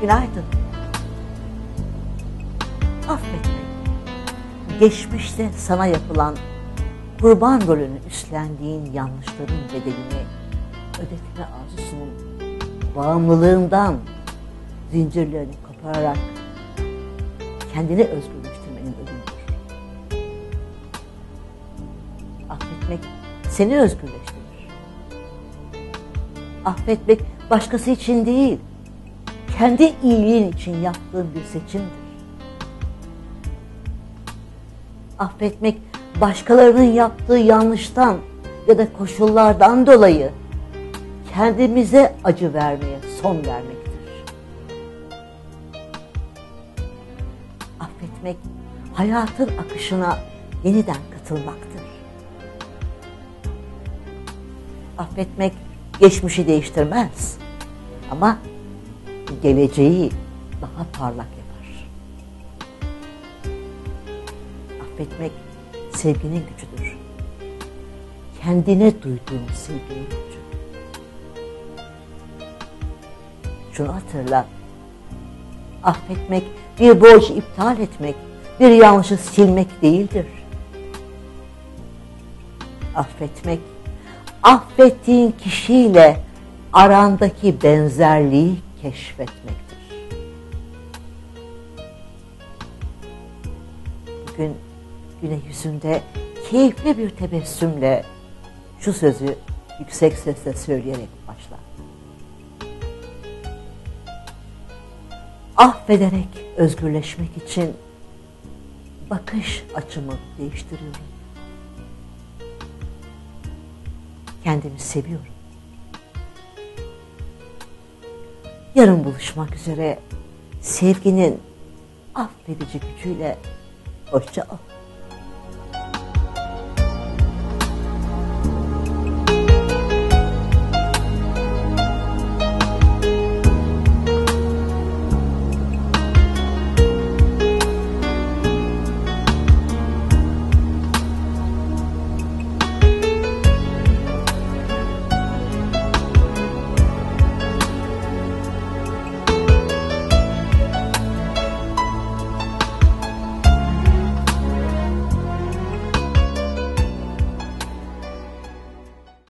Günaydın. Affet. Geçmişte sana yapılan kurban rolünü üstlendiğin yanlışların bedelini ödetme arzusunun bağımlılığından zincirlerini kopararak kendini özgürleştirmenin ödülüdür. Affetmek seni özgürleştirir. Affetmek başkası için değil, kendi iyiliğin için yaptığın bir seçimdir. Affetmek başkalarının yaptığı yanlıştan ya da koşullardan dolayı kendimize acı vermeye son vermektir. Affetmek hayatın akışına yeniden katılmaktır. Affetmek geçmişi değiştirmez ama geleceği daha parlak yapar. Affetmek sevginin gücüdür. Kendine duyduğun sevginin gücü. Şunu hatırla. Affetmek bir borcu iptal etmek, bir yanlışı silmek değildir. Affetmek, affettiğin kişiyle arandaki benzerliği keşfetmektir. Bugün güne yüzünde keyifli bir tebessümle şu sözü yüksek sesle söyleyerek başla. Affederek özgürleşmek için bakış açımı değiştiriyorum. Kendimi seviyorum. Yarın buluşmak üzere sevginin affedici gücüyle hoşça ol.